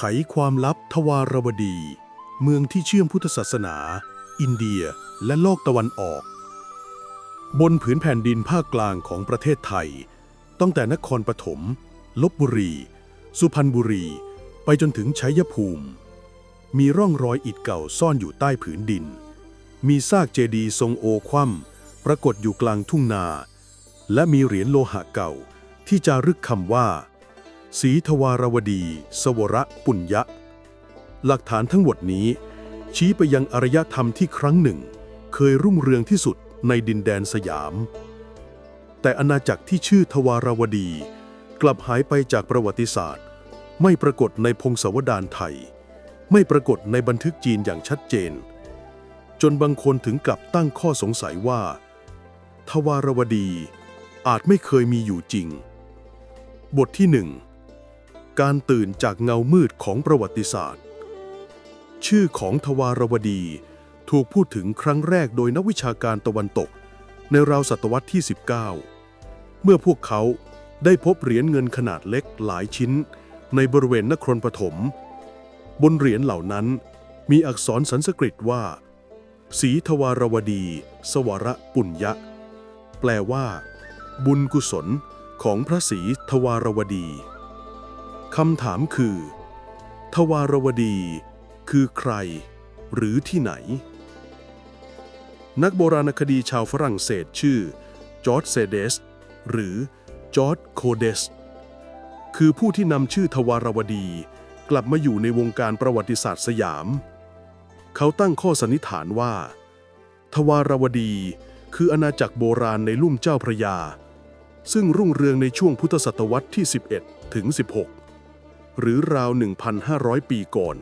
ไขความลับทวารวดี เมืองที่เชื่อมพุทธศาสนา อินเดียและโลกตะวันออก บนผืนแผ่นดินภาคกลางของประเทศไทย ตั้งแต่นครปฐมลบบุรี สุพรรณบุรี ไปจนถึงชัยภูมิ มีร่องรอยอิฐเก่าซ่อนอยู่ใต้ผืนดิน มีซากเจดีย์ทรงโอคว่ำปรากฏอยู่กลางทุ่งนา และมีเหรียญโลหะเก่าที่จารึกคำว่า สีทวารวดี สวระปุญญะ หลักฐานทั้งหมดนี้ ชี้ไปยังอารยธรรมที่ครั้งหนึ่ง เคยรุ่งเรืองที่สุดในดินแดนสยาม แต่อาณาจักรที่ชื่อทวารวดี กลับหายไปจากประวัติศาสตร์ ไม่ปรากฏในพงศาวดารไทย ไม่ปรากฏในบันทึกจีนอย่างชัดเจน จนบางคนถึงกับตั้งข้อสงสัยว่า ทวารวดีอาจไม่เคยมีอยู่จริง บทที่หนึ่ง การตื่นจากเงามืดของประวัติศาสตร์ ชื่อของทวารวดี ถูกพูดถึงครั้งแรกโดยนักวิชาการตะวันตก ในราวศตวรรษที่ 19 เมื่อพวกเขาได้พบเหรียญเงินขนาดเล็กหลายชิ้น ในบริเวณนครปฐม บนเหรียญเหล่านั้นมีอักษรสันสกฤตว่า สีทวารวดี สวรปุญญะ แปลว่า บุญกุศลของพระศรีทวารวดี คำถามคือ ทวารวดี คือใคร หรือที่ไหน นักโบราณคดีชาวฝรั่งเศสชื่อจอร์จเซเดส หรือจอร์จโคเดส คือผู้ที่นำชื่อทวารวดี กลับมาอยู่ในวงการประวัติศาสตร์สยาม เขาตั้งข้อสันนิษฐานว่า ทวารวดีคืออาณาจักรโบราณในลุ่มเจ้าพระยา ซึ่งรุ่งเรืองในช่วงพุทธศตวรรษที่ 11 ถึง 16 หรือราว 1,500 ปีก่อน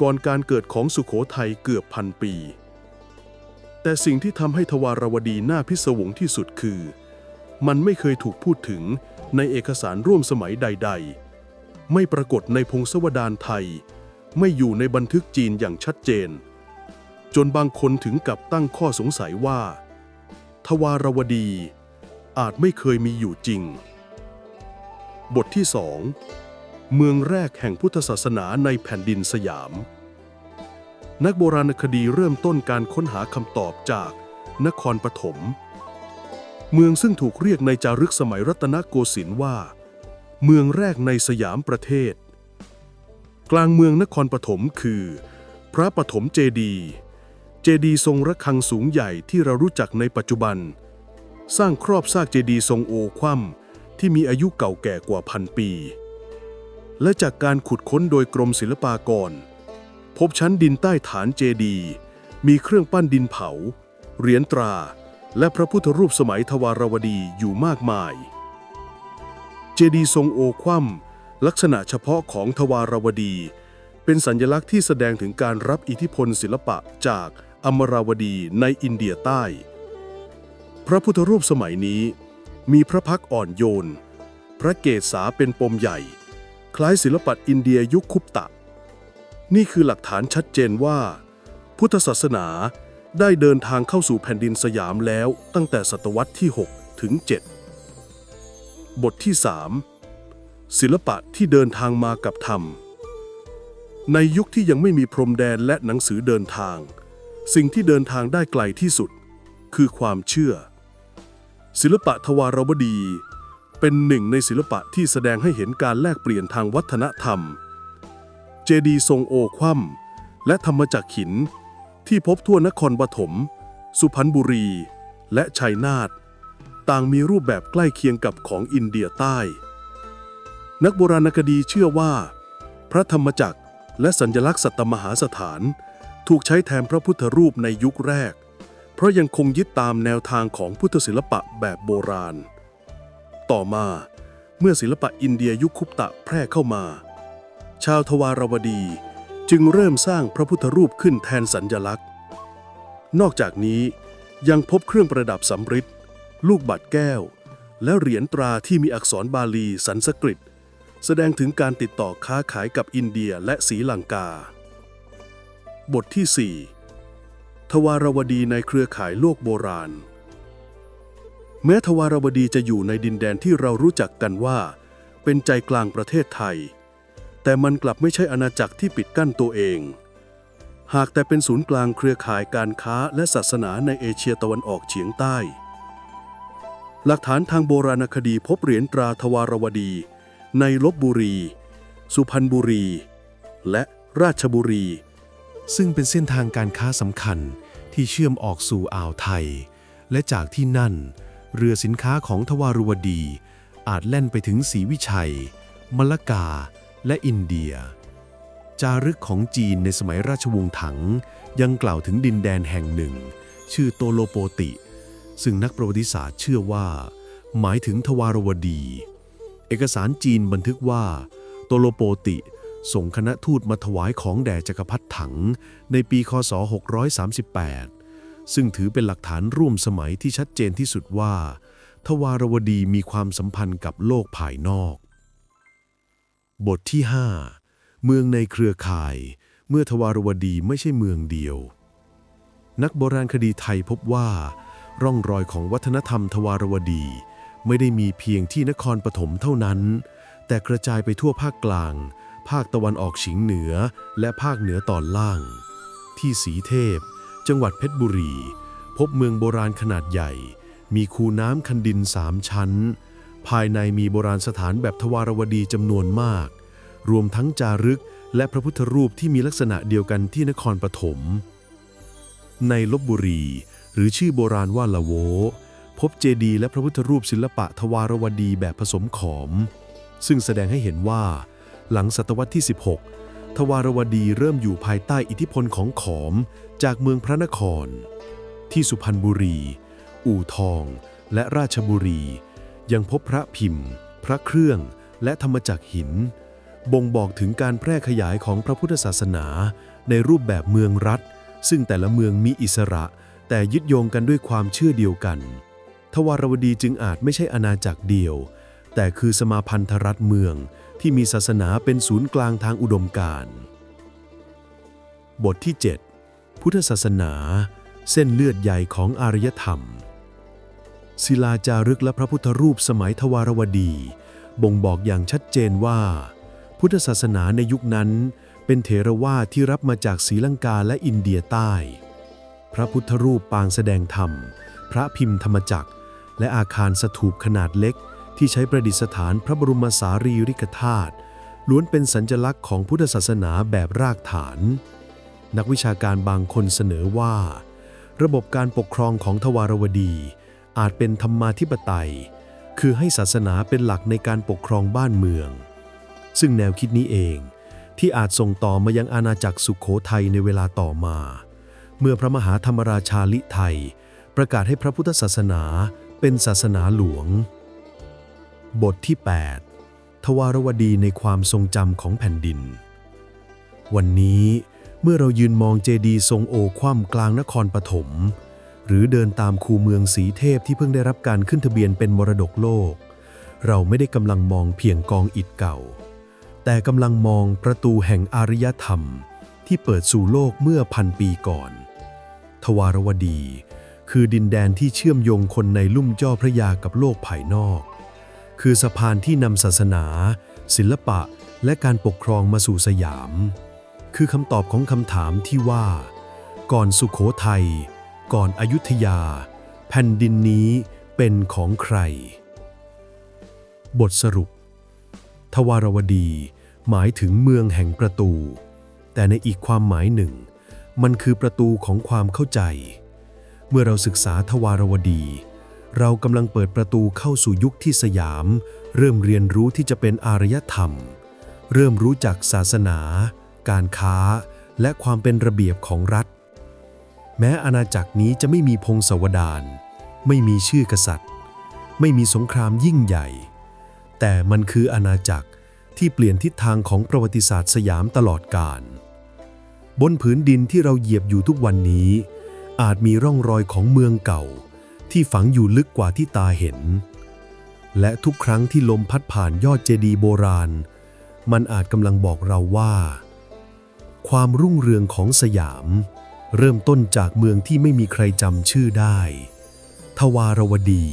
ก่อนการเกิดของสุขโขทัยเกือบพันปี แต่สิ่งที่ทำให้ทวารวดีน่าพิศวงที่สุดคือ มันไม่เคยถูกพูดถึงในเอกสารร่วมสมัยใด ๆ ไม่ปรากฏในพงศาวดารไทย ไม่อยู่ในบันทึกจีนอย่างชัดเจน จนบางคนถึงกับตั้งข้อสงสัยว่า ทวารวดีอาจไม่เคยมีอยู่จริง บทที่สอง เมืองแรกแห่งพุทธศาสนาในแผ่นดินสยาม นักโบราณคดีเริ่มต้นการค้นหาคำตอบจากนครปฐม เมืองซึ่งถูกเรียกในจารึกสมัยรัตนโกสินทร์ว่า เมืองแรกในสยามประเทศ กลางเมืองนครปฐมคือ พระปฐมเจดีย์เจดีย์ทรงระฆังสูงใหญ่ที่เรารู้จักในปัจจุบัน สร้างครอบซากเจดีย์ทรงโอคว่ำที่มีอายุเก่าแก่กว่าพันปี และจากการขุดค้นโดยกรมศิลปากร พบชั้นดินใต้ฐานเจดี มีเครื่องปั้นดินเผา เหรียญตรา และพระพุทธรูปสมัยทวารวดีอยู่มากมาย เจดีทรงโอคว่ำลักษณะเฉพาะของทวารวดี เป็นสัญลักษณ์ที่แสดงถึงการรับอิทธิพลศิลปะจากอมราวดีในอินเดียใต้ พระพุทธรูปสมัยนี้ มีพระพักอ่อนโยน พระเกศาเป็นปมใหญ่ คล้ายศิลปะอินเดียยุคคุปตะ นี่คือหลักฐานชัดเจนว่า พุทธศาสนาได้เดินทางเข้าสู่แผ่นดินสยามแล้วตั้งแต่ศตวรรษที่ 6 ถึง 7 บทที่ 3 ศิลปะที่เดินทางมากับธรรม ในยุคที่ยังไม่มีพรมแดนและหนังสือเดินทาง สิ่งที่เดินทางได้ไกลที่สุด คือความเชื่อ ศิลปะทวารวดี เป็นหนึ่งในศิลปะที่แสดงให้เห็นการแลกเปลี่ยนทางวัฒนธรรม เจดีทรงโอคว่ำและธรรมจักหิน ที่พบทั่วนครปฐม สุพรรณบุรี และชัยนาทต่างมีรูปแบบใกล้เคียงกับของอินเดียใต้ นักโบราณคดีเชื่อว่า พระธรรมจักรและสัญลักษณ์สัตตมหาสถาน ถูกใช้แทนพระพุทธรูปในยุคแรก เพราะยังคงยึดตามแนวทางของพุทธศิลปะแบบโบราณ ต่อมา เมื่อศิลปะอินเดียยุคคุปตะแพร่เข้ามา ชาวทวารวดีจึงเริ่มสร้างพระพุทธรูปขึ้นแทนสัญญลักษณ์ นอกจากนี้ยังพบเครื่องประดับสำริดลูกบัตรแก้ว และเหรียญตราที่มีอักษรบาลีสันสกฤต แสดงถึงการติดต่อค้าขายกับอินเดียและศรีลังกา บทที่ 4 ทวารวดีในเครือข่ายโลกโบราณ แม้ทวารวดีจะอยู่ในดินแดนที่เรารู้จักกันว่า เป็นใจกลางประเทศไทย แต่มันกลับไม่ใช่อาณาจักรที่ปิดกั้นตัวเอง หากแต่เป็นศูนย์กลางเครือข่ายการค้าและศาสนาในเอเชียตะวันออกเฉียงใต้ หลักฐานทางโบราณคดีพบเหรียญตราทวารวดี ในลบบุรี สุพรรณบุรี และราชบุรี ซึ่งเป็นเส้นทางการค้าสำคัญที่เชื่อมออกสู่อ่าวไทย และจากที่นั่น เรือสินค้าของทวารวดี อาจแล่นไปถึงศรีวิชัย มลกา และอินเดีย จารึกของจีนในสมัยราชวงศ์ถัง ยังกล่าวถึงดินแดนแห่งหนึ่ง ชื่อโตโลโปติ ซึ่งนักประวัติศาสตร์เชื่อว่า หมายถึงทวารวดี เอกสารจีนบันทึกว่า โตโลโปติส่งคณะทูตมาถวายของแด่จักรพรรดิถัง ในปีคศ 638 ซึ่งถือเป็นหลักฐานร่วมสมัยที่ชัดเจนที่สุดว่า ทวารวดีมีความสัมพันธ์กับโลกภายนอก บทที่ 5 เมืองในเครือข่าย เมื่อทวารวดีไม่ใช่เมืองเดียว นักโบราณคดีไทยพบว่า ร่องรอยของวัฒนธรรมทวารวดี ไม่ได้มีเพียงที่นครปฐมเท่านั้น แต่กระจายไปทั่วภาคกลาง ภาคตะวันออกเฉียงเหนือและภาคเหนือตอนล่าง ที่สีเทพ จังหวัดเพชรบุรี พบเมืองโบราณขนาดใหญ่ มีคูน้ำคันดินสามชั้น ภายในมีโบราณสถานแบบทวารวดีจำนวนมาก รวมทั้งจารึกและพระพุทธรูปที่มีลักษณะเดียวกันที่นครปฐม ในลบบุรี หรือชื่อโบราณว่าละโว พบเจดีย์และพระพุทธรูปศิลปะทวารวดีแบบผสมขอม ซึ่งแสดงให้เห็นว่า หลังศตวรรษที่ 16 ทวารวดีเริ่มอยู่ภายใต้อิทธิพลของขอม จากเมืองพระนคร ที่สุพรรณบุรี อู่ทอง และราชบุรี ยังพบพระพิมพ์ พระเครื่อง และธรรมจักรหิน บ่งบอกถึงการแพร่ขยายของพระพุทธศาสนาในรูปแบบเมืองรัฐ ซึ่งแต่ละเมืองมีอิสระ แต่ยึดโยงกันด้วยความเชื่อเดียวกัน ทวารวดีจึงอาจไม่ใช่อาณาจักรเดียว แต่คือสมาพันธรัฐเมืองที่มีศาสนาเป็นศูนย์กลางทางอุดมการณ์บทที่ 7 พุทธศาสนา เส้นเลือดใหญ่ของอารยธรรม ศิลาจารึกและพระพุทธรูปสมัยทวารวดี บ่งบอกอย่างชัดเจนว่า พุทธศาสนาในยุคนั้น เป็นเถรวาทที่รับมาจากศรีลังกาและอินเดียใต้ พระพุทธรูปปางแสดงธรรม พระพิมพ์ธรรมจักร และอาคารสถูปขนาดเล็ก ที่ใช้ประดิษฐานพระบรมสารีริกธาตุล้วนเป็นสัญลักษณ์ของพุทธศาสนาแบบรากฐาน นักวิชาการบางคนเสนอว่า ระบบการปกครองของทวารวดี อาจเป็นธรรมาธิปไตย คือให้ศาสนาเป็นหลักในการปกครองบ้านเมือง ซึ่งแนวคิดนี้เองที่อาจส่งต่อมายังอาณาจักรสุขโขทัยในเวลาต่อมา เมื่อพระมหาธรรมราชาลิไทย ประกาศให้พระพุทธศาสนาเป็นศาสนาหลวง บทที่ 8 ทวารวดีในความทรงจำของแผ่นดิน วันนี้ เมื่อเรายืนมองเจดีย์ทรงโอคว่ำกลางนครปฐม หรือเดินตามคูเมืองสีเทพที่เพิ่งได้รับการขึ้นทะเบียนเป็นมรดกโลก เราไม่ได้กำลังมองเพียงกองอิฐเก่า แต่กำลังมองประตูแห่งอารยธรรม ที่เปิดสู่โลกเมื่อพันปีก่อน ทวารวดี คือดินแดนที่เชื่อมโยงคนในลุ่มจ้าพระยากับโลกภายนอก คือสะพานที่นำศาสนา ศิลปะและการปกครองมาสู่สยาม คือคำตอบของคำถามที่ว่า ก่อนสุขโขทัย ก่อนอยุธยา แผ่นดินนี้เป็นของใคร บทสรุป ทวารวดี หมายถึงเมืองแห่งประตู แต่ในอีกความหมายหนึ่ง มันคือประตูของความเข้าใจ เมื่อเราศึกษาทวารวดี เรากำลังเปิดประตูเข้าสู่ยุคที่สยาม เริ่มเรียนรู้ที่จะเป็นอารยธรรม เริ่มรู้จักศาสนา การค้า และความเป็นระเบียบของรัฐ แม้อาณาจักรนี้จะไม่มีพงศาวดารไม่มีชื่อกษัตริย์ ไม่มีสงครามยิ่งใหญ่ แต่มันคืออาณาจักรที่เปลี่ยนทิศทางของประวัติศาสตร์สยามตลอดกาลบนผืนดินที่เราเหยียบอยู่ทุกวันนี้ อาจมีร่องรอยของเมืองเก่า ที่ฝังอยู่ลึกกว่าที่ตาเห็น และทุกครั้งที่ลมพัดผ่านยอดเจดีย์โบราณ มันอาจกำลังบอกเราว่า ความรุ่งเรืองของสยาม เริ่มต้นจากเมืองที่ไม่มีใครจำชื่อได้ ทวารวดี